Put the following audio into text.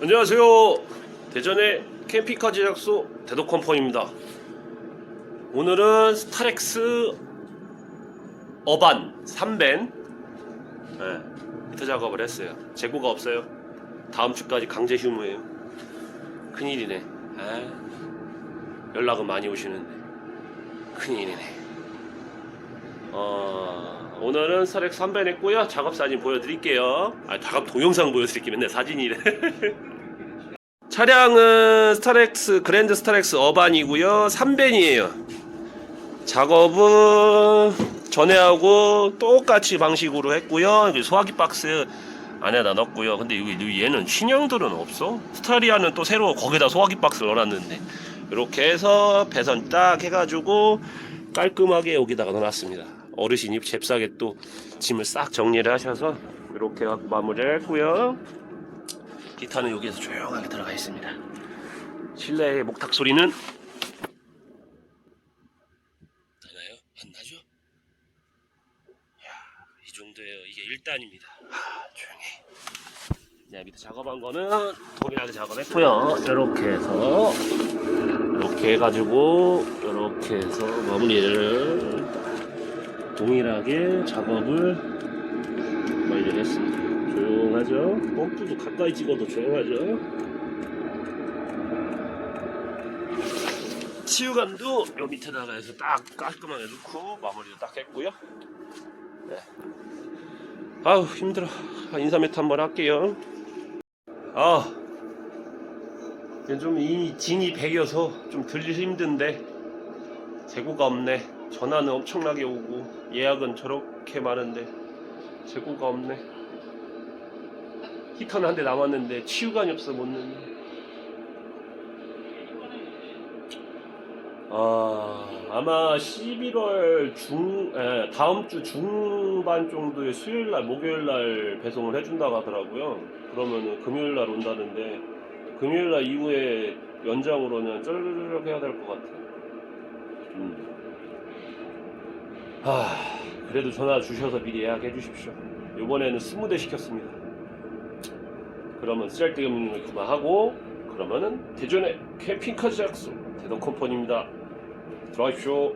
안녕하세요. 대전의 캠핑카 제작소 대도컴퍼니입니다. 오늘은 스타렉스 어반 3밴 네, 히트 작업을 했어요. 재고가 없어요. 다음 주까지 강제 휴무예요. 큰일이네. 아, 연락은 많이 오시는데 큰일이네. 어, 오늘은 3밴 했고요. 작업 사진 보여드릴게요. 아, 작업 동영상 보여드릴게요. 맨날 사진이래. 차량은 스타렉스 그랜드 스타렉스 어반이고요 3벤이에요 작업은 전에하고 똑같이 방식으로 했고요 소화기 박스 안에다 넣었고요 근데 얘는 신형들은 없어 스타리아는 또 새로 거기다 소화기 박스를 넣어놨는데 이렇게 해서 배선 딱 해가지고 깔끔하게 여기다가 넣어놨습니다 어르신이 잽싸게 또 짐을 싹 정리를 하셔서 이렇게 마무리를 했고요 기타는 여기에서 조용하게 들어가 있습니다. 실내의 목탁 소리는 나나요? 안 나죠? 이야, 이 정도예요. 이게 1단입니다. 아, 조용히. 네, 밑에 작업한 거는 동일하게 작업했고요. 이렇게 해서 이렇게 해가지고 이렇게 해서 마무리를 동일하게 작업을 완료했습니다. 조용하죠? 펌프도 가까이 찍어도 조용하죠? 치유감도 요 밑에다가 해서 딱 깔끔하게 넣고 마무리도 딱 했고요. 네. 아우 힘들어. 아, 인사매트 한번 할게요. 아, 좀 이 진이 배겨서 좀 들리 힘든데 재고가 없네. 전화는 엄청나게 오고 예약은 저렇게 많은데 재고가 없네. 히터는 한 대 남았는데 치유관이 없어 못 넣는. 아 아마 11월 중 에, 다음 주 중반 정도의 수요일 날 목요일 날 배송을 해준다고 하더라고요. 그러면은 금요일 날 온다는데 금요일 날 이후에 연장으로는 쩌르륵 해야 될 것 같아요. 음. 아 그래도 전화 주셔서 미리 예약해 주십시오. 이번에는 20대 시켰습니다. 그러면 쓰잘데없는 걸 그만하고 그러면은 대전의 캠핑카 제작소 대동 컴퍼니입니다. 들어가십시오.